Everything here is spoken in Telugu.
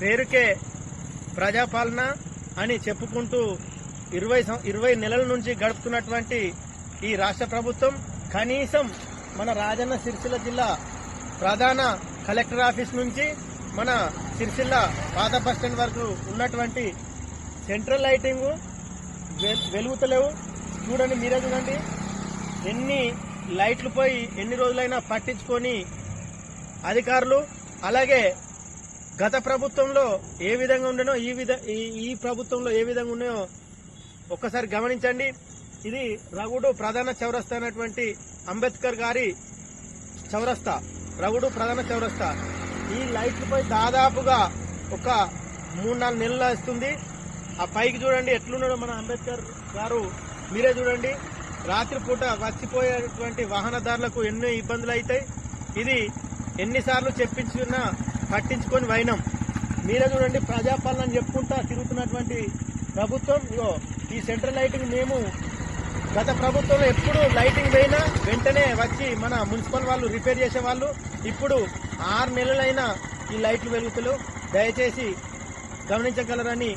పేరుకే ప్రజాపాలన అని చెప్పుకుంటూ ఇరవై సం- ఇరవై నెలల నుంచి గడుపుతున్నటువంటి ఈ రాష్ట్ర ప్రభుత్వం కనీసం మన రాజన్న సిరిసిల్ల జిల్లా ప్రధాన కలెక్టర్ ఆఫీస్ నుంచి మన సిరిసిల్ల పాత బస్ స్టాండ్ వరకు ఉన్నటువంటి సెంట్రల్ లైటింగ్ వెలుగుతలేవు. చూడండి మీరే చూడండి. ఎన్ని లైట్లు పోయి ఎన్ని రోజులైనా పట్టించుకొని అధికారులు అలాగే గత ప్రభుత్వంలో ఏ విధంగా ఉండనో ఈ విధ ఈ- ఈ ప్రభుత్వంలో ఏ విధంగా ఉన్నాయో ఒక్కసారి గమనించండి. ఇది రగుడు ప్రధాన చౌరస్తా అయినటువంటి అంబేద్కర్ గారి చౌరస్తా. రగుడు ప్రధాన చౌరస్తా. ఈ లైట్లపై దాదాపుగా ఒక మూడు నాలుగు నెలలు వస్తుంది ఆ పైకి చూడండి ఎట్లున్నాడో మన అంబేద్కర్ గారు. మీరే చూడండి రాత్రిపూట వచ్చిపోయేటువంటి వాహనదారులకు ఎన్నో ఇబ్బందులు అవుతాయి. ఇది ఎన్నిసార్లు చెప్పించుకున్నా పట్టించుకొని వైనం మీరే చూడండి ప్రజాపాలన అని చెప్పుకుంటా తిరుగుతున్నటువంటి ప్రభుత్వం. ఇగో ఈ సెంట్రల్ లైటింగ్ మేము గత ప్రభుత్వంలో ఎప్పుడు లైటింగ్ పోయినా వెంటనే వచ్చి మన మున్సిపల్ వాళ్ళు రిపేర్ చేసే వాళ్ళు ఇప్పుడు ఆరు నెలలైనా ఈ లైట్లు వెలుగుతలు దయచేసి గమనించగలరని